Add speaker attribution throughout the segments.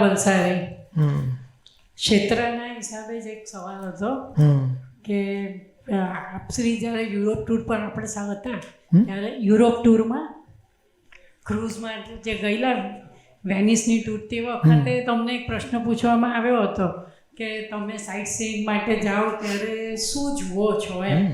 Speaker 1: બલસારી
Speaker 2: હમ.
Speaker 1: ક્ષેત્રના હિસાબે જ એક સવાલ હતો કે આપશ્રી આપ શ્રી જ્યારે યુરોપ ટૂર પર આપણે સાવ હતા ત્યારે યુરોપ ટૂરમાં ક્રૂઝમાં જે ગયેલા વેનિસની ટૂર તે વખતે તમને એક પ્રશ્ન પૂછવામાં આવ્યો હતો કે તમે સાઇટ સીઈંગ માટે જાઓ ત્યારે શું જુઓ છો એમ?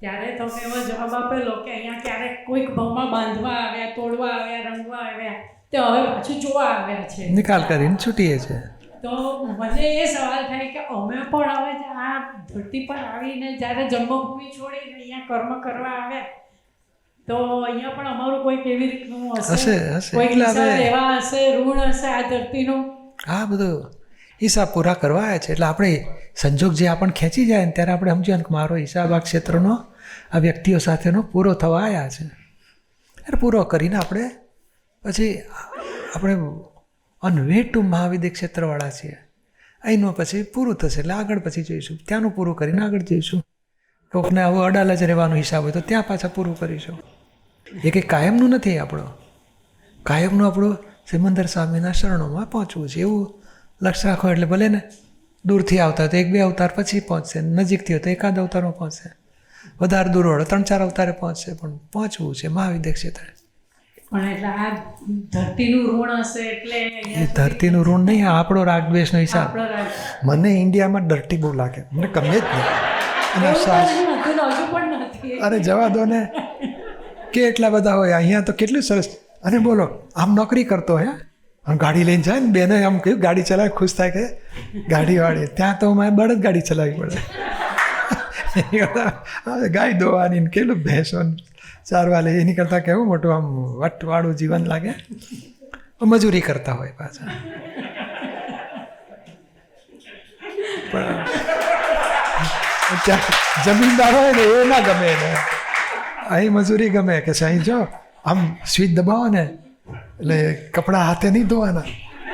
Speaker 1: ત્યારે તમે એવો જવાબ આપેલો કે અહીંયા ક્યારેક કોઈક ભાવમાં બાંધવા આવ્યા તોડવા આવ્યા રંગવા આવ્યા. તે હવે પાછું જોવા આવ્યા છે.
Speaker 2: નિકાલ કરીને છૂટીએ છે.
Speaker 1: તો મને એ સવાલ થાય કે અમે પણ હવે આ ધરતી પર આવીને જ્યારે જન્મભૂમિ છોડીને અહીંયા કર્મ કરવા આવ્યા તો અહીંયા પણ અમારું કોઈ કેવી રીતનું
Speaker 2: હશે,
Speaker 1: હિસાબ એવા હશે ઋણ હશે આ ધરતીનું?
Speaker 2: હા બધું હિસાબ પૂરા કરવા આવ્યા છે. એટલે આપણે સંજોગ જે આપણને ખેંચી જાય ને ત્યારે આપણે સમજીએ કે મારો હિસાબ આ ક્ષેત્રનો આ વ્યક્તિઓ સાથેનો પૂરો થવા આવ્યા છે. એટલે પૂરો કરીને આપણે પછી આપણે અનવે ટુ મહાવિદ્ય ક્ષેત્રવાળા છીએ. અહીંનું પછી પૂરું થશે એટલે આગળ પછી જઈશું. ત્યાંનું પૂરું કરીને આગળ જઈશું. કોકને આવું અડાલ જ રહેવાનો હિસાબ હોય તો ત્યાં પાછા પૂરું કરીશું. એ કંઈ કાયમનું નથી આપણો. કાયમનું આપણું સિમંદર સ્વામીના શરણોમાં પહોંચવું છે. એવું લક્ષ્ય રાખો એટલે ભલે ને દૂરથી આવતા હોય તો એક બે અવતાર પછી પહોંચશે. નજીકથી હોય તો એકાદ અવતારમાં પહોંચશે. વધારે દૂર હોય ત્રણ ચાર અવતારે પહોંચશે. પણ પહોંચવું છે મહાવિદ્ય ક્ષેત્રે.
Speaker 1: પણ એટલે આ ધરતીનું ઋણ હશે એટલે
Speaker 2: એ ધરતીનું ઋણ નહીં આપણો રાગદ્વેષનો હિસાબ. મને ઇન્ડિયામાં ડર્ટી બહુ લાગે. મને ગમે જ નહીં. અરે જવા દો ને. કે એટલા બધા હોય અહીંયા તો કેટલું સરસ. અને બોલો આમ નોકરી કરતો હે? ગાડી લઈને જાય ને બેને આમ કહ્યું ગાડી ચલાવે ખુશ થાય કે? ગાડીવાળી ત્યાં તો મારે બળદ ગાડી ચલાવવી પડે. ગાય દોવાની ને કેટલું ભેંસો ચારવા લે એની કરતાં કેવું મોટું આમ વટવાળું જીવન લાગે? મજૂરી કરતા હોય પાછા. પણ જમીનદાર હોય ને એ ના ગમે એને. અહીં મજૂરી ગમે કે છે જો આમ સ્વીચ દબાવો ને એટલે કપડાં હાથે નહીં ધોવાના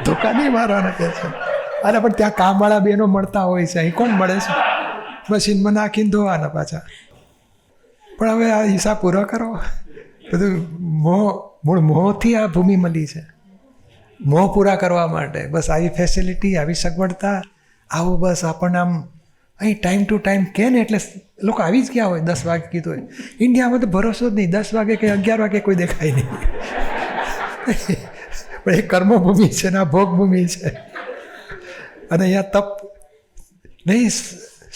Speaker 2: ધોકા નહીં મારવાના કે છે. અરે પણ ત્યાં કામવાળા બેનો મળતા હોય છે અહીં કોણ મળે છે? મશીનમાં નાખીને ધોવાના પાછા. પણ હવે આ હિસાબ પૂરો કરો. બધું મોહ, મૂળ મોહથી આ ભૂમિ મળી છે. મોહ પૂરા કરવા માટે બસ આવી ફેસિલિટી આવી સગવડતા, આવું બસ આપણને આમ અહીં ટાઈમ ટુ ટાઈમ કહે ને એટલે લોકો આવી જ ગયા હોય, દસ વાગે કીધું હોય. ઇન્ડિયામાં તો ભરોસો જ નહીં. દસ વાગે કે અગિયાર વાગે કોઈ દેખાય નહીં. પણ એ કર્મભૂમિ છે ને, આ ભોગભૂમિ છે. અને અહીંયા તપ નહીં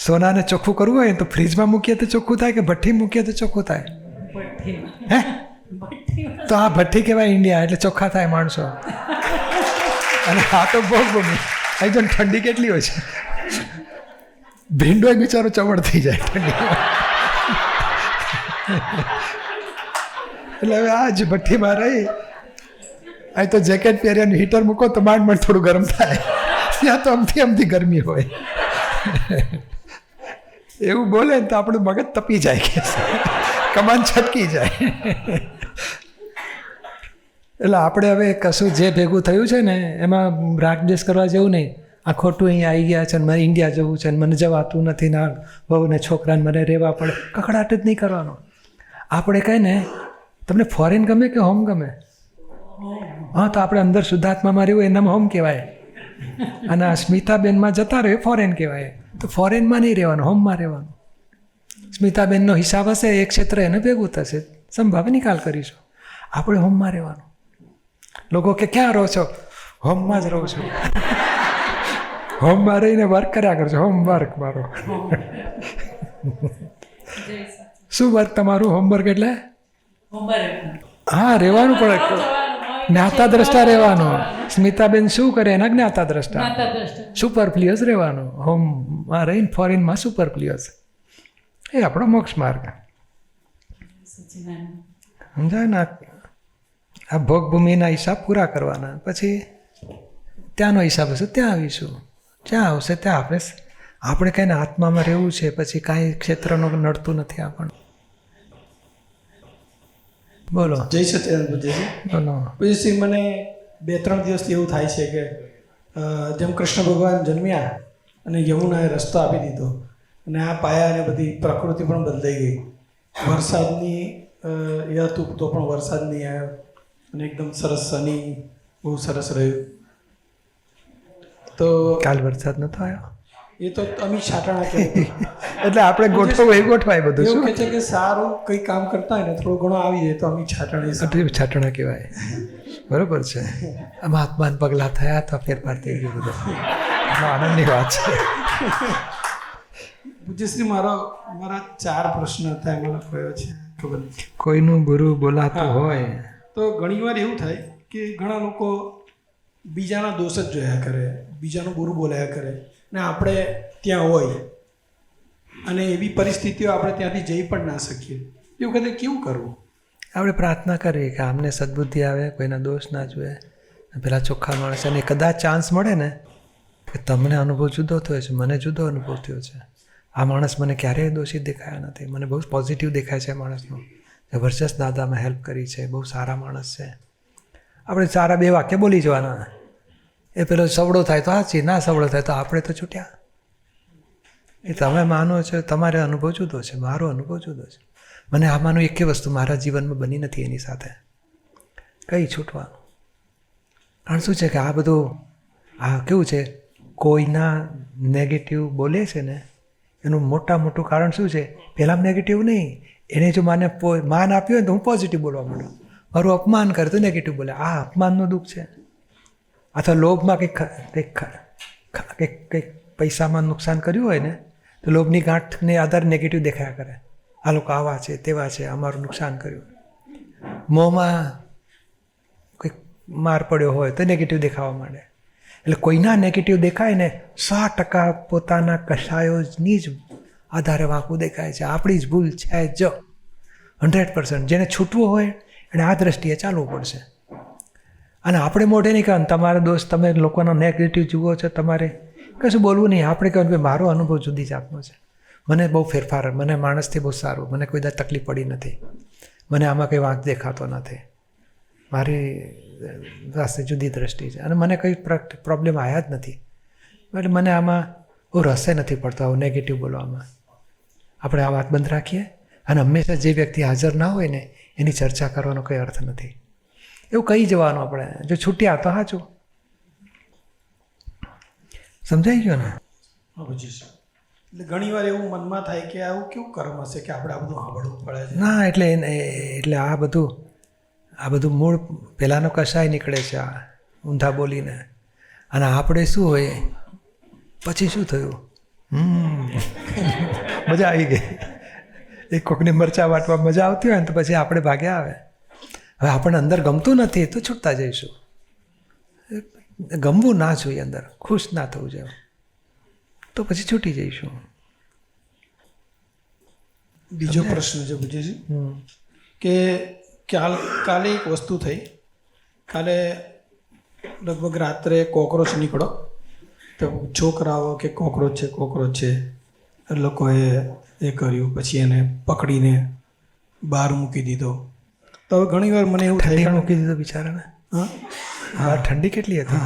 Speaker 2: સોનાને ચોખ્ખું કરવું હોય ને તો ફ્રીજમાં મૂકીએ તો ચોખ્ખું થાય કે ભઠ્ઠી મૂકીએ તો ચોખ્ખું થાય? હે? તો આ ભઠ્ઠી કહેવાય ઇન્ડિયા એટલે ચોખ્ખા થાય માણસો. અને આ તો બહુ ગમે. અહીં જો ઠંડી કેટલી હોય છે? ભીંડો બિચારો ચવડ થઈ જાય ઠંડી એટલે હવે આ જ ભઠ્ઠીમાં રહી. અહીં તો જેકેટ પહેરીને હીટર મૂકો તો માંડ માંડ થોડું ગરમ થાય. ત્યાં તો અમથી અમથી ગરમી હોય. એવું બોલે ને તો આપણું મગજ તપી જાય કે કમાન છટકી જાય. એટલે આપણે હવે કશું જે ભેગું થયું છે ને, એમાં રાગદેશ કરવા જેવું નહીં. આ ખોટું અહીંયા આવી ગયા છે ને, મારે ઇન્ડિયા જવું છે ને, મને જવાતું નથી ના બહુ ને છોકરાને મને રહેવા પડે. કકડાટ જ નહીં કરવાનો. આપણે કહે ને, તમને ફોરેન ગમે કે હોમ ગમે? હા, તો આપણે અંદર શુદ્ધાત્મામાં રહેવું એનામાં હોમ કહેવાય. અને આ સ્મિતાબેનમાં જતા રહે ફોરેન કહેવાય. તો ફોરેનમાં નહીં રહેવાનું હોમમાં રહેવાનું. સ્મિતાબેનનો હિસાબ હશે એ ક્ષેત્ર એને ભેગું થશે. સંભાવે નિકાલ કરીશું. આપણે હોમમાં રહેવાનું. લોકો કે ક્યાં રહો છો? હોમમાં જ રહું છું. હોમમાં રહીને વર્ક કર્યા કરો છો હોમવર્ક મારો શું વર્ક તમારું? હોમવર્ક એટલે? હા રહેવાનું
Speaker 1: પણ
Speaker 2: જ્ઞાતા દ્રષ્ટા રહેવાનો. સ્મિતાબેન શું કરે? એના જ્ઞાતા દ્રષ્ટા સુપર પ્લિયસ રહેવાનું. હોમમાં રહીને ફોરેનમાં સુપર પ્લિયસ એ આપણો મોક્ષ માર્ગ. સમજાય ને? આ ભોગભૂમિના હિસાબ પૂરા કરવાના. પછી ત્યાંનો હિસાબ હશે ત્યાં આવીશું. જ્યાં આવશે ત્યાં આપણે આપણે કંઈને આત્મામાં રહેવું છે. પછી કાંઈ ક્ષેત્રનું નડતું નથી આપણને. બોલો.
Speaker 3: જય સત્યાનંદ પૂજ્યજી
Speaker 2: બોલો.
Speaker 3: મને બે ત્રણ દિવસથી એવું થાય છે કે જેમ કૃષ્ણ ભગવાન જન્મ્યા અને યમુનાએ રસ્તો આપી દીધો અને આ પાયા અને બધી પ્રકૃતિ પણ બદલાઈ ગઈ. વરસાદની એ હતું તો પણ વરસાદ નહીં આવ્યો અને એકદમ સરસ શનિ બહુ સરસ રહ્યું. તો
Speaker 2: કાલ વરસાદ નહોતો આવ્યો?
Speaker 3: એ તો અમી છાટાણા કે
Speaker 2: એટલે આપણે ગોઠવું એ ગોઠવાય બધું શું?
Speaker 3: કહે છે કે સારું કંઈ કામ કરતા હોય ને થોડું ઘણો આવી જાય તો અમે છાટાણા
Speaker 2: અટલી છાટણા કહેવાય. બરોબર છે. આમ આત્માન પગલાં થયા તો ફેરફાર થઈ ગયો બધો. આનંદની વાત છે.
Speaker 3: પૂજ્યશ્રી મારો મારા ચાર પ્રશ્ન હતા એમાં લખાયો છે? ખબર
Speaker 2: કોઈનું ગુરુ બોલાતું હોય.
Speaker 3: તો ઘણીવાર એવું થાય કે ઘણા લોકો બીજાના દોષ જ જોયા કરે બીજાનું ગુરુ બોલાયા કરે. ને આપણે ત્યાં હોય. અને એવી પરિસ્થિતિઓ આપણે ત્યાંથી જઈ પણ ના શકીએ. એ વખતે કેવું કરવું?
Speaker 2: આપણે પ્રાર્થના કરીએ કે આમને સદબુદ્ધિ આવે, કોઈના દોષ ના જુએ પેલા ચોખ્ખા માણસ, અને કદાચ ચાન્સ મળે ને, કે તમને અનુભવ જુદો થયો છે, મને જુદો અનુભવ થયો છે. આ માણસ મને ક્યારેય દોષિત દેખાયા નથી. મને બહુ પોઝિટિવ દેખાય છે માણસનો. જબરજસ્ત દાદામાં હેલ્પ કરી છે, બહુ સારા માણસ છે. આપણે સારા બે વાક્ય બોલી જવાના. એ પેલો સવડો થાય તો હાચી, ના સવડો થાય તો આપણે તો છૂટ્યા. એ તમે માનો છો, તમારે અનુભવ જુદો છે, મારો અનુભવ જુદો છે. મને આમાંનું એકે વસ્તુ મારા જીવનમાં બની નથી એની સાથે. કઈ છૂટવાનું. કારણ શું છે કે આ બધું, આ કેવું છે, કોઈના નેગેટિવ બોલે છે ને, એનું મોટા મોટું કારણ શું છે? પહેલાં નેગેટિવ નહીં. એને જો માને માન આપ્યું હોય તો હું પોઝિટિવ બોલવા માંડું. મારું અપમાન કરે તો નેગેટિવ બોલે. આ અપમાનનું દુઃખ છે. અથવા લોભમાં કંઈક કંઈક કંઈક કંઈક પૈસામાં નુકસાન કર્યું હોય ને, તો લોભની ગાંઠને આધારે નેગેટિવ દેખાયા કરે. આ લોકો આવા છે, તેવા છે, અમારું નુકસાન કર્યું. મોંમાં કંઈક માર પડ્યો હોય તો નેગેટિવ દેખાવા માંડે. એટલે કોઈના નેગેટિવ દેખાય ને, સો ટકા પોતાના કષાયોની જ આધારે વાંકું દેખાય છે. આપણી જ ભૂલ છે, જ. Hundred percent. જેને છૂટવું હોય, એને આ દ્રષ્ટિએ ચાલવું પડશે. અને આપણે મોઢે નહીં કહેવાનું તમારા દોસ્ત, તમે લોકોનો નેગેટિવ જુઓ છો તમારે. કશું બોલવું નહીં. આપણે કહેવાનું કે મારો અનુભવ જુદી જાતનો છે. મને બહુ ફેરફાર, મને માણસથી બહુ સારું. મને કોઈ તકલીફ પડી નથી. મને આમાં કંઈ વાંક દેખાતો નથી. મારી પાસે જુદી દ્રષ્ટિ છે. અને મને કંઈ પ્રોબ્લેમ આવ્યા જ નથી. એટલે મને આમાં બહુ રસે નથી પડતો આવું નેગેટિવ બોલવામાં. આપણે આ વાત બંધ રાખીએ. અને હંમેશા જે વ્યક્તિ હાજર ના હોય ને, એની ચર્ચા કરવાનો કંઈ અર્થ નથી. એવું કહી જવાનું આપણે. જો છૂટ્યા તો સાચું સમજાઈ ગયો ને?
Speaker 3: એટલે ઘણીવાર એવું મનમાં થાય કે આવું કેવું કર્મ હશે કે આપણે આ બધું સાંભળવું પડે છે?
Speaker 2: ના એટલે એટલે આ બધું આ બધું મૂળ પહેલાંનો કશાય નીકળે છે આ ઊંધા બોલીને. અને આપણે શું હોય? પછી શું થયું? હમ. મજા આવી ગઈ. એક કોકની મરચાં વાટવા મજા આવતી હોય ને તો પછી આપણે ભાગ્યા આવે. હવે આપણને અંદર ગમતું નથી તો છૂટતા જઈશું. ગમવું ના જોઈએ અંદર ખુશ ના થવું જોઈએ તો પછી છૂટી જઈશું.
Speaker 3: બીજો પ્રશ્ન છે પૂજ્યશ્રી
Speaker 2: હમ.
Speaker 3: કે કાલ કાલે એક વસ્તુ થઈ. કાલે લગભગ રાત્રે કોકરોચ નીકળો. તો છોકરાઓ કે કોકરોચ છે કોકરોચ છે લોકોએ એ કર્યું. પછી એને પકડીને બહાર મૂકી દીધો. તો હવે ઘણીવાર મને એવું
Speaker 2: ઠંડી
Speaker 3: થાય
Speaker 2: મૂકી દીધો બિચારાને.
Speaker 3: હા?
Speaker 2: હા ઠંડી કેટલી હતી?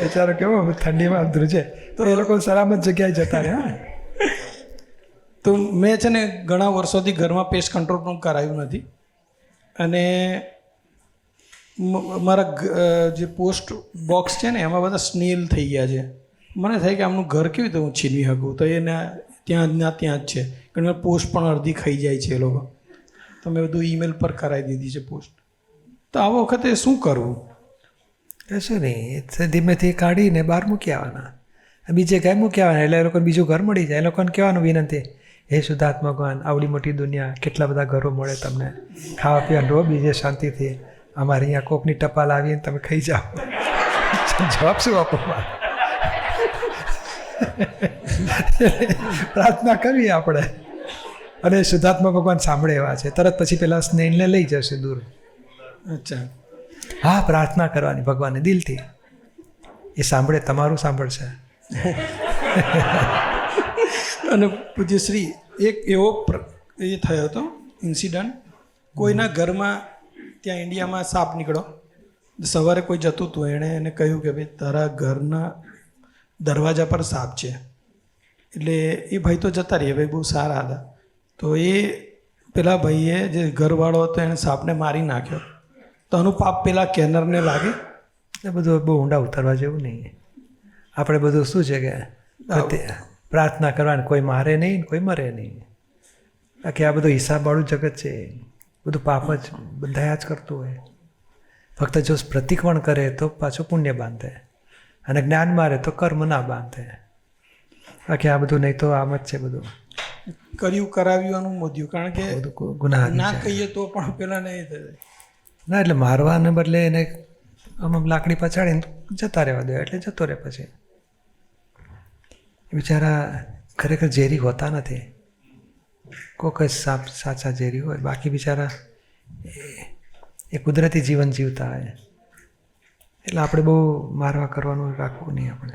Speaker 2: બિચારો કેવો ઠંડીમાં ધ્રુજે તો એ લોકો સલામત જગ્યાએ જતા રહ્યા
Speaker 3: તો મેં છે ને ઘણા વર્ષોથી ઘરમાં પેસ્ટ કંટ્રોલ પણ કરાયું નથી. અને મારા જે પોસ્ટ બોક્સ છે ને એમાં બધા સ્નેલ થઈ ગયા છે. મને થાય કે આમનું ઘર કેવી રીતે હું છીનવી શકું? તો એને ત્યાં ના ત્યાં જ છે. ઘણી વાર પોસ્ટ પણ અડધી ખાઈ જાય છે એ લોકો. તો મેં બધું ઈમેલ પર કરાવી દીધી છે પોસ્ટ તો આ વખતે શું કરવું?
Speaker 2: કશું નહીં. ધીમેથી કાઢીને બહાર મૂકી આવવાના. બીજે કાંઈ મૂકી આવવાના. એટલે એ લોકોને બીજું ઘર મળી જાય. એ લોકોને કહેવાનું વિનંતી, હે શુદ્ધાત્મા ભગવાન, આવડી મોટી દુનિયા, કેટલા બધા ઘરો મળે તમને? ખાવા પીવા લો બીજે શાંતિથી. અમારે અહીંયા કોકની ટપાલ આવીને તમે ખાઈ જાઓ. જવાબ શું આપો? પ્રાર્થના કરીએ આપણે. અને શુદ્ધાત્મા ભગવાન સાંભળે એવા છે. તરત પછી પેલા સ્નેહને લઈ જશે દૂર.
Speaker 3: અચ્છા.
Speaker 2: હા પ્રાર્થના કરવાની ભગવાનને દિલથી. એ સાંભળે તમારું સાંભળશે.
Speaker 3: અને પૂજ્યશ્રી એક એવો એ થયો હતો ઇન્સિડન્ટ કોઈના ઘરમાં ત્યાં ઇન્ડિયામાં સાપ નીકળો સવારે કોઈ જતું હતું એણે એને કહ્યું કે ભાઈ તારા ઘરના દરવાજા પર સાપ છે. એટલે એ ભાઈ તો જતા રહીએ ભાઈ બહુ સારા હતા. તો એ પેલા ભાઈએ જે ઘરવાળો હતો એણે સાપને મારી નાખ્યો. તો આનું પાપ પેલા કેનરને લાગે.
Speaker 2: એ બધું બહુ ઊંડા ઉતરવા જેવું નહીં આપણે બધું શું છે કે પ્રાર્થના કરવાની કોઈ મારે નહીં કોઈ મરે નહીં. બાકી આ બધું હિસાબવાળું જગત છે. બધું પાપ જ બંધાયા જ કરતું હોય. ફક્ત જો પ્રતિક્રમણ કરે તો પાછું પુણ્ય બાંધે. અને જ્ઞાન મારે તો કર્મ ના બાંધે. બાકી આ બધું નહીં તો આમ જ છે બધું.
Speaker 3: કર્યું કરાવ્યું આનું મોદ્યું. કારણ કે
Speaker 2: ગુના
Speaker 3: ના કહીએ તો પણ પેલા નહીં થાય.
Speaker 2: ના એટલે મારવાને બદલે એને આમ લાકડી પછાડીને જતા રહેવા દે એટલે જતો રહે પછી. બિચારા ખરેખર ઝેરી હોતા નથી. કોક જ સાપ સાચા ઝેરી હોય. બાકી બિચારા એ- એ કુદરતી જીવન જીવતા હોય. એટલે આપણે બહુ મારવા કરવાનું રાખવું નહીં આપણે.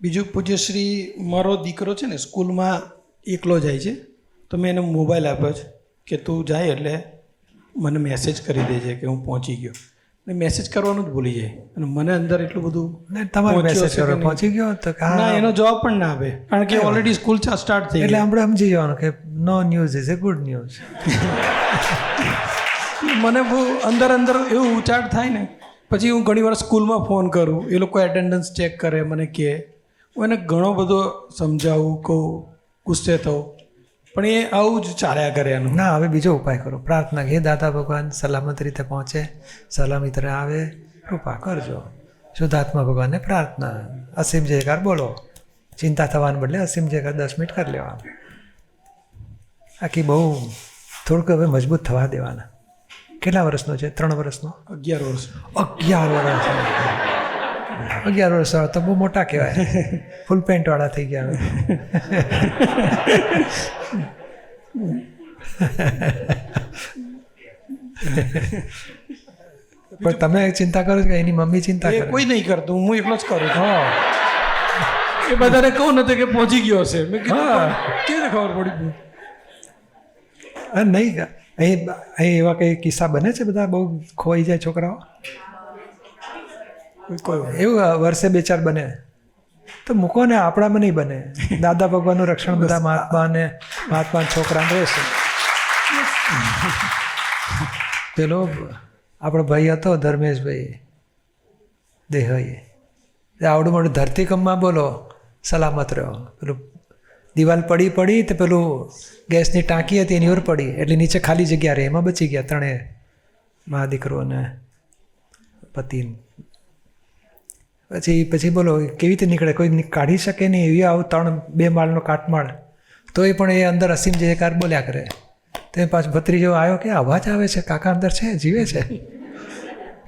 Speaker 3: બીજું પૂજ્યશ્રી મારો દીકરો છે ને સ્કૂલમાં એકલો જાય છે તો મેં એને મોબાઈલ આપ્યો છે કે તું જાય એટલે મને મેસેજ કરી દેજે કે હું પહોંચી ગયો. ને મેસેજ કરવાનું જ ભૂલી જાય. અને મને અંદર એટલું બધું
Speaker 2: ને તમારે મેસેજ કરો પહોંચી ગયો તો
Speaker 3: ના એનો જવાબ પણ ના આપે. કારણ કે ઓલરેડી સ્કૂલ સ્ટાર્ટ થઈ
Speaker 2: એટલે આપણે સમજી જવાનું કે no news is a good news
Speaker 3: મને અંદર અંદર એવું ઉચાટ થાય ને, પછી હું ઘણીવાર સ્કૂલમાં ફોન કરું, એ લોકો એટેન્ડન્સ ચેક કરે, મને કહે. હું એને ઘણો બધો સમજાવું, કહું, ગુસ્સે થવું પણ એ આવું જ ચાલ્યા કરે એનું.
Speaker 2: ના, હવે બીજો ઉપાય કરો. પ્રાર્થના હે દાદા ભગવાન, સલામત રીતે પહોંચે, સલામત રીતે આવે, કૃપા કરજો. શુદ્ધાત્મા ભગવાનને પ્રાર્થના. અસીમ જયકાર, બોલો. ચિંતા થવાને બદલે અસીમ જયકાર, દસ મિનિટ કરી લેવાનું. આખી બહુ, થોડુંક હવે મજબૂત થવા દેવાના. કેટલા વર્ષનો છે? ત્રણ વર્ષનો?
Speaker 3: અગિયાર વર્ષ.
Speaker 2: અગિયાર વર્ષ. અગિયાર વર્ષ તો બહુ મોટા કહેવાય. ફૂલ પેન્ટવાળા થઈ ગયા હવે. પણ તમે ચિંતા કરો છો કે એની મમ્મી ચિંતા કરે?
Speaker 3: કોઈ નહીં કરતું હું એકલો જ કરું છું.
Speaker 2: હા.
Speaker 3: એ બધાને કહું નથી કે પહોંચી ગયો હશે. મેં કીધું રીતે ખબર પડી?
Speaker 2: અરે નહીં. અહીં અહીં એવા કંઈ કિસ્સા બને છે બધા? બહુ ખોઈ જાય છોકરાઓ?
Speaker 3: કોઈ-
Speaker 2: એવું વર્ષે બે ચાર બને. તો મૂકો ને આપણામાં નહીં બને. દાદા ભગવાનનું રક્ષણ બધા મહાત્મા અને મહાત્મા છોકરાને રહેશે. પેલો આપણો ભાઈ હતો ધર્મેશભાઈ દેહ આવડું મોટું ધરતીકંપમાં બોલો સલામત રહ્યો પેલું દિવાલ પડી પડી તો પેલું ગેસની ટાંકી હતી, એની ઉપર પડી. એટલે નીચે ખાલી જગ્યા રહી. એમાં બચી ગયા ત્રણે મા દીકરો અને પતિ પછી પછી બોલો, કેવી રીતે નીકળે? કોઈ કાઢી શકે નહીં એવી આવું ત્રણ, બે માળનો કાટમાળ. તોય પણ એ અંદર અસીમ જયકાર બોલ્યા કરે. તો પાછો ભત્રીજો આવ્યો કે અવાજ આવે છે? કાકા અંદર છે? જીવે છે?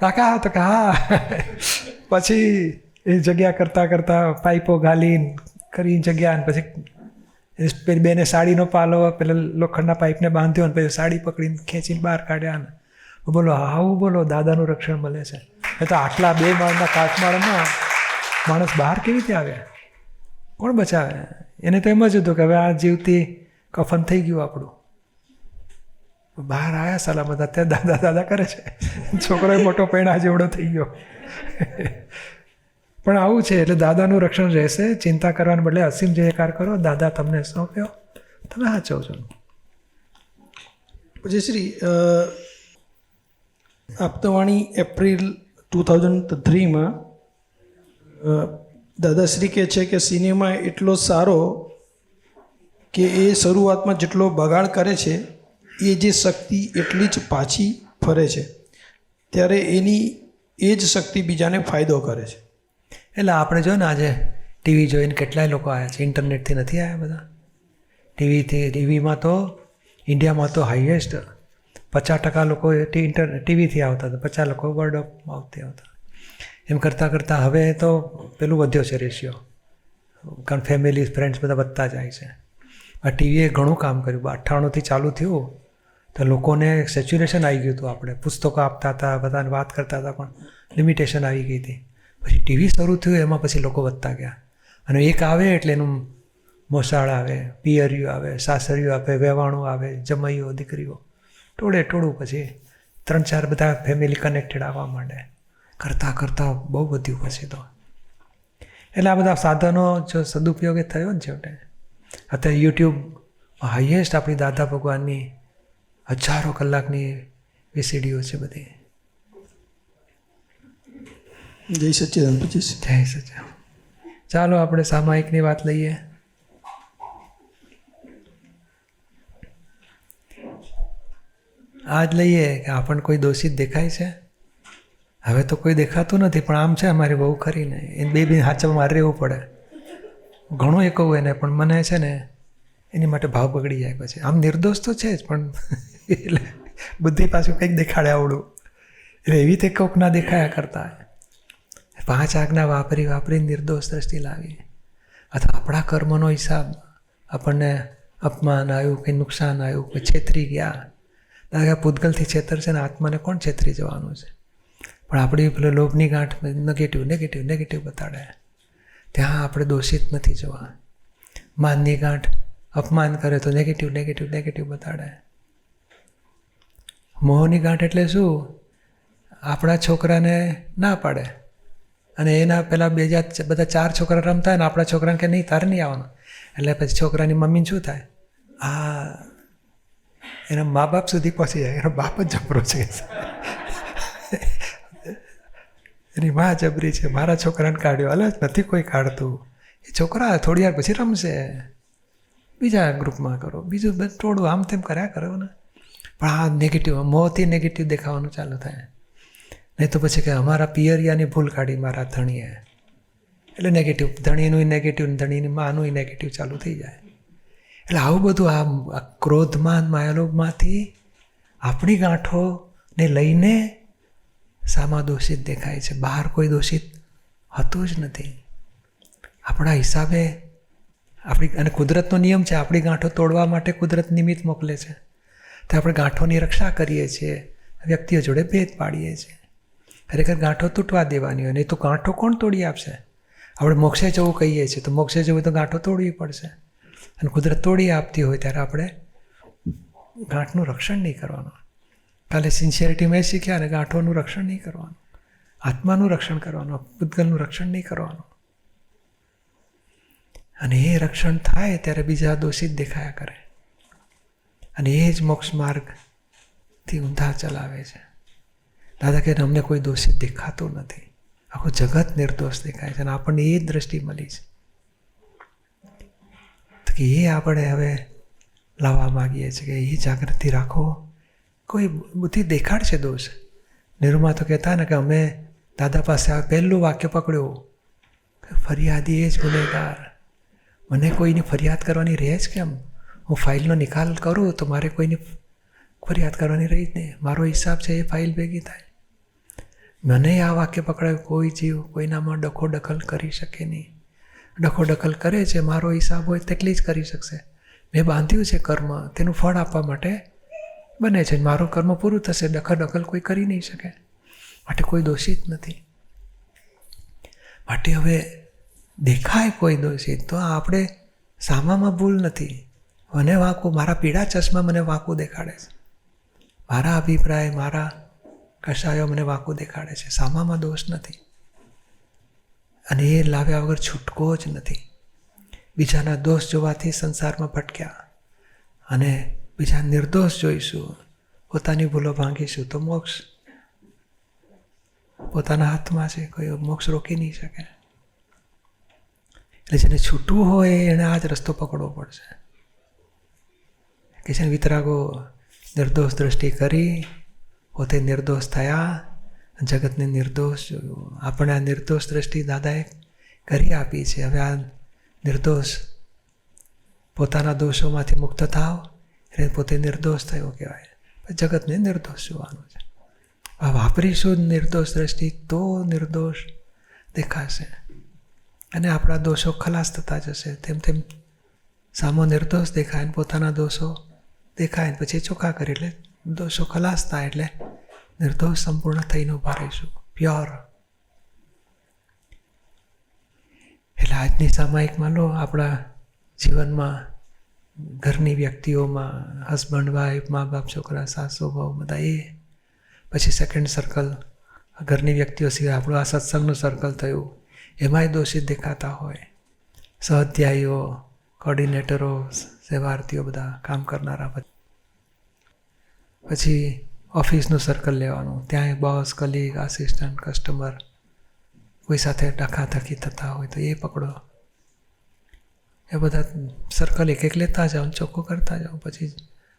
Speaker 2: કાકા, તો કે, હા. પછી એ જગ્યા કરતાં કરતાં પાઇપો ગાલીને કરી જગ્યા પછી પેલી બેને સાડીનો પાલો, પેલા લોખંડના પાઇપને બાંધ્યો ને પછી સાડી પકડીને ખેંચીને બહાર કાઢ્યા ને બોલો આવું બોલો, દાદાનું રક્ષણ મળે છે. એ તો આટલા બે માળના કાટમાળમાં માણસ બહાર કેવી રીતે આવે? કોણ બચાવે? એને તો એમ જ હતું કે હવે આ જીવતી કફન થઈ ગયું આપણું. બહાર આવ્યા સલામત, અત્યારે દાદા દાદા કરે છે. છોકરો મોટો પૈણા જેવડો થઈ ગયો. પણ આવું છે એટલે દાદાનું રક્ષણ રહેશે. ચિંતા કરવાને બદલે અસીમ જયકાર કરો. દાદા તમને સોંપ્યો. તમે સાચો છો.
Speaker 3: પછી Shri Aptavani April two thousand થ્રીમાં Dadashri કહે છે કે સિનેમા એટલો સારો કે એ શરૂઆતમાં જેટલો બગાડ કરે છે, એ જે શક્તિ એટલી જ પાછી ફરે છે. ત્યારે એની એ જ શક્તિ બીજાને ફાયદો કરે છે.
Speaker 2: એટલે આપણે જો ને આજે ટીવી જોઈને કેટલાય લોકો આવ્યા છે. ઇન્ટરનેટથી નથી આવ્યા બધા. ટીવીથી, ટીવીમાં તો ઇન્ડિયામાં તો હાઈએસ્ટ પચાસ ટકા લોકો ઇન્ટર, ટીવીથી આવતા હતા. પચાસ લોકો વર્ડ માઉથથી આવતા એમ કરતાં કરતાં હવે તો પેલું વધ્યો છે રેશિયો કારણ ફેમિલી ફ્રેન્ડ્સ બધા વધતા જાય છે. આ ટીવીએ ઘણું કામ કર્યું. અઠ્ઠાણુંથી ચાલુ થયું તો લોકોને સેચ્યુરેશન આવી ગયું હતું આપણે. પુસ્તકો આપતા હતા, બધાને વાત કરતા હતા પણ લિમિટેશન આવી ગઈ હતી. પછી ટીવી શરૂ થયું, એમાં પછી લોકો વધતા ગયા. અને એક આવે એટલે એનું મોસાળ આવે પિયરિયું આવે સાસરિયું આવે વહેવાણું આવે જમૈયો દીકરીઓ. ટોળે ટોળું પછી ત્રણ ચાર બધા ફેમિલી કનેક્ટેડ આવવા માંડે. કરતાં કરતાં બહુ વધ્યું પછી તો. એટલે આ બધા સાધનો જો સદુપયોગ થયો ને છેવટે. અત્યારે યુટ્યુબ હાઈએસ્ટ આપણી દાદા ભગવાનની હજારો કલાકની વીસીડીઓ છે બધી.
Speaker 3: જય સચ્ચિદાન પચીસ.
Speaker 2: જય સચિન ચાલો આપણે સામાયિકની વાત લઈએ. આજ લઈએ કે આપણને કોઈ દોષિત દેખાય છે? હવે તો કોઈ દેખાતું નથી, પણ આમ છે અમારી બહુ ખરીને. એ બે બે હાચમાં મારે રહેવું પડે. ઘણું એ કહું એને, પણ મને છે ને એની માટે ભાવ બગડી જાય પછી. આમ નિર્દોષ તો છે જ, પણ એટલે બુદ્ધિ પાછું કંઈક દેખાડે આવડું. એટલે એવી રીતે કોક ના દેખાયા કરતા. પાંચ આજ્ઞા વાપરી વાપરી નિર્દોષ દ્રષ્ટિ લાવી અથવા આપણા કર્મનો હિસાબ આપણને અપમાન આવ્યું કે નુકસાન આવ્યું કે છેતરી ગયા. દાદા પૂતગલથી છેતરશે ને આત્માને કોણ છેતરી જવાનું છે? પણ આપણી પેલો લોભની ગાંઠ નેગેટિવ નેગેટિવ નેગેટિવ બતાડે. ત્યાં આપણે દોષિત નથી જોવા. માનની ગાંઠ અપમાન કરે તો નેગેટિવ નેગેટિવ નેગેટિવ બતાડે. મોહની ગાંઠ એટલે શું? આપણા છોકરાને ના પાડે. અને એના પહેલાં બે જાત બધા ચાર છોકરા રમતા અને આપણા છોકરાને કે નહીં, તારે નહીં આવવાનું. એટલે પછી છોકરાની મમ્મીને શું થાય? આ, એના મા બાપ સુધી પહોંચી જાય, એનો બાપ જ જબરો છે. એની મા જબરી છે, મારા છોકરાને કાઢ્યો. અલ, નથી કોઈ કાઢતું. એ છોકરા થોડી વાર પછી રમશે. બીજા ગ્રુપમાં કરો, બીજું બધું થોડું આમ તેમ કર્યા કરો ને. પણ આ નેગેટિવ મોંથી નેગેટિવ દેખાવાનું ચાલુ થાય. નહીં તો પછી કે અમારા પિયરિયાની ભૂલ કાઢી મારા ધણીએ. એટલે નેગેટિવ ધણીનું નેગેટિવ ધણીની માનું નેગેટિવ ચાલુ થઈ જાય. એટલે આવું બધું આ ક્રોધમાં માયાલોભમાંથી આપણી ગાંઠોને લઈને સામા દોષિત દેખાય છે. બહાર કોઈ દોષિત હતું જ નથી. આપણા હિસાબે આપણી, અને કુદરતનો નિયમ છે, આપણી ગાંઠો તોડવા માટે કુદરત નિમિત્ત મોકલે છે. તો આપણે ગાંઠોની રક્ષા કરીએ છીએ, વ્યક્તિઓ જોડે ભેદ પાડીએ છીએ. ખરેખર ગાંઠો તૂટવા દેવાની હોય. નહીં તો ગાંઠો કોણ તોડી આપશે? આપણે મોક્ષે જવું કહીએ છીએ, તો મોક્ષે જવું તો ગાંઠો તોડવી પડશે. અને કુદરત તોડી આપતી હોય ત્યારે આપણે ગાંઠનું રક્ષણ નહીં કરવાનું. કાલે સિન્સિયરિટી મેં શીખ્યા અને ગાંઠોનું રક્ષણ નહીં કરવાનું. આત્માનું રક્ષણ કરવાનું પૂતગલનું રક્ષણ નહીં કરવાનું. અને એ રક્ષણ થાય ત્યારે બીજા દોષિત દેખાયા કરે. અને એ જ મોક્ષ માર્ગથી ઊંધા ચલાવે છે. દાદા કે અમને કોઈ દોષિત દેખાતું નથી. આખું જગત નિર્દોષ દેખાય છે અને આપણને એ જ દ્રષ્ટિ મળી છે. તો કે એ આપણે હવે લાવવા માગીએ છીએ કે એ જાગૃતિ રાખો. કોઈ બુદ્ધિ દેખાડશે દોષ? નિરૂમા તો કહેતા ને કે અમે દાદા પાસે આ પહેલું વાક્ય પકડ્યું. કે ફરિયાદી એ જ ગુનેગાર. મને કોઈની ફરિયાદ કરવાની રહે જ કેમ? હું ફાઇલનો નિકાલ કરું તો મારે કોઈની ફરિયાદ કરવાની રહી જ નહીં. મારો હિસાબ છે એ ફાઇલ ભેગી થાય. મને આ વાક્ય પકડાયું, કોઈ જીવ કોઈનામાં ડખો દખલ કરી શકે નહીં. ડખો દખલ કરે છે, મારો હિસાબ હોય તેટલી જ કરી શકશે. મેં બાંધ્યું છે કર્મ, તેનું ફળ આપવા માટે બને છે. મારું કર્મ પૂરું થશે દખલ દખલ કોઈ કરી નહીં શકે. માટે કોઈ દોષિત નથી. માટે હવે દેખાય કોઈ દોષિત, તો આપણે સામામાં ભૂલ નથી. મને વાંકું, મારા પીળા ચશ્મા મને વાંકું દેખાડે છે. મારા અભિપ્રાય, મારા કશાયો મને વાંકો દેખાડે છે. સામામાં દોષ નથી. અને એ લાવ્યા વગર છૂટકો જ નથી. બીજાના દોષ જોવાથી સંસારમાં ભટક્યા. અને બીજા નિર્દોષ જોઈશું. પોતાની ભૂલો ભાંગીશું. તો મોક્ષ પોતાના હાથમાં છે. કોઈ મોક્ષ રોકી નહીં શકે. એટલે જેને છૂટવું હોય એણે આ જ રસ્તો પકડવો પડશે. કે છે ને વિતરાગો નિર્દોષ દ્રષ્ટિ કરી પોતે નિર્દોષ થયા જગતને નિર્દોષ જોયું આપણે આ નિર્દોષ દ્રષ્ટિ દાદાએ કરી આપી છે હવે આ નિર્દોષ પોતાના દોષોમાંથી મુક્ત થાવ એટલે પોતે નિર્દોષ થયો કહેવાય જગતને નિર્દોષ જોવાનું છે વાપરીશું નિર્દોષ દ્રષ્ટિ તો નિર્દોષ દેખાશે અને આપણા દોષો ખલાસ થતા જશે, તેમ તેમ સામો નિર્દોષ દેખાય ને પોતાના દોષો દેખાય પછી ચોખ્ખા કરી એટલે દોષો ખલાસ થાય એટલે નિર્દોષ સંપૂર્ણ થઈને ઊભા રહીશું. પ્યોર એટલે આજની સામાયિકમાં લો, આપણા જીવનમાં ઘરની વ્યક્તિઓમાં હસબન્ડ વાઈફ મા બાપ, છોકરા, સાસુ, બહુ બધા એ. પછી સેકન્ડ સર્કલ ઘરની વ્યક્તિઓ સિવાય આપણું આ સત્સંગનું સર્કલ થયું. એમાંય દોષિત દેખાતા હોય. સહઅધ્યાયીઓ કોર્ડિનેટરો સેવાર્થીઓ બધા કામ કરનારા પછી ઓફિસનું સર્કલ લેવાનું. ત્યાં બોસ કલીગ આસિસ્ટન્ટ કસ્ટમર કોઈ સાથે ડખાધખી થતા હોય તો એ પકડો. એ બધા સર્કલ એક એક લેતા જાઓ ચોખ્ખું કરતા જાઓ. પછી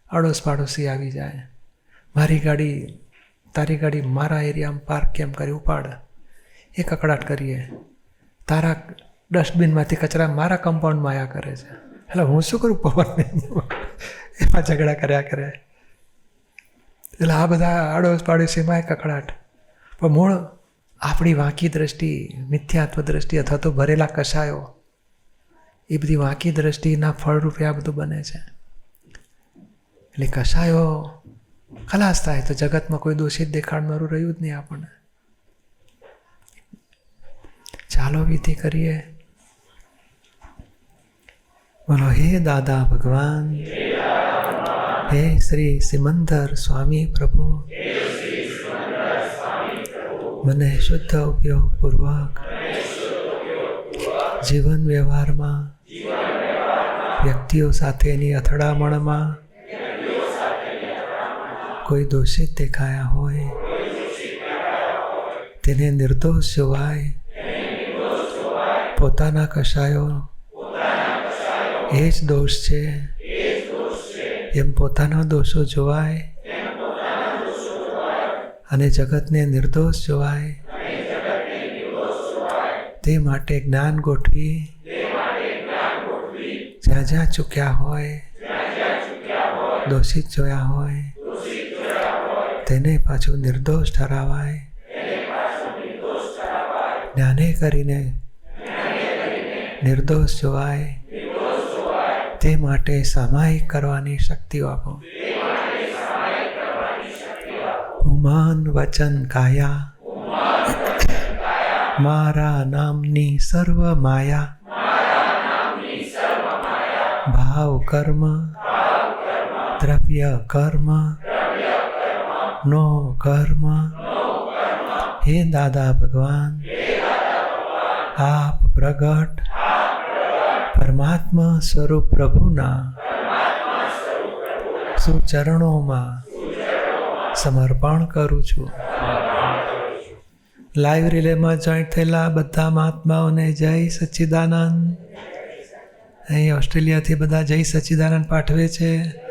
Speaker 2: અડોશ પાડોશી આવી જાય. મારી ગાડી, તારી ગાડી મારા એરિયામાં પાર્ક કેમ કરી? ઉપાડ. એ કકડાટ કરીએ. તારા ડસ્ટબિનમાંથી કચરા મારા કમ્પાઉન્ડમાં આવ્યા કરે છે. એટલે હું શું કરું? પવનને એમાં ઝઘડા કર્યા કરે. એટલે આ બધા આડોશ પાડોશીમાં એ કકડાટ પણ મૂળ આપણી વાંકી દ્રષ્ટિ, મિથ્યાત્વ દ્રષ્ટિ અથવા તો ભરેલા કસાયો, એ બધી વાંકી દ્રષ્ટિના ફળરૂપે આ બધું બને છે. એટલે કસાયો ખલાસ થાય તો જગતમાં કોઈ દોષિત દેખાડનારું રહ્યું જ નહીં આપણને. ચાલો વિધિ કરીએ. બોલો, હે દાદા ભગવાન. હે શ્રી સિમંદર સ્વામી પ્રભુ. મને શુદ્ધ ઉપયોગપૂર્વક જીવન વ્યવહારમાં, વ્યક્તિઓ સાથેની અથડામણમાં, કોઈ દોષિત દેખાયા હોય, તેને નિર્દોષ જોવાય, પોતાના કશાયો એ જ દોષ છે. એમ પોતાના દોષો જોવાય. અને જગતને નિર્દોષ જોવાય. તે માટે જ્ઞાન ગોઠવી. જ્યાં જ્યાં ચૂક્યા હોય. દોષિત જોયા હોય. તેને પાછું નિર્દોષ ઠરાવાય. જ્ઞાને કરીને નિર્દોષ જોવાય. તે માટે સામાયિક કરવાની શક્તિઓ આપો. હું મન વચન કાયા. મારા નામની સર્વ માયા. ભાવ કર્મ. દ્રવ્ય કર્મ. નો કર્મ. હે દાદા ભગવાન. આપ પ્રગટ. પરમાત્મા સ્વરૂપ પ્રભુના સુચરણોમાં સમર્પણ કરું છું. લાઈવ રિલેમાં જોઈન્ટ થયેલા બધા મહાત્માઓને જય સચ્ચિદાનંદ અહીં ઓસ્ટ્રેલિયાથી બધા જય સચ્ચિદાનંદ પાઠવે છે.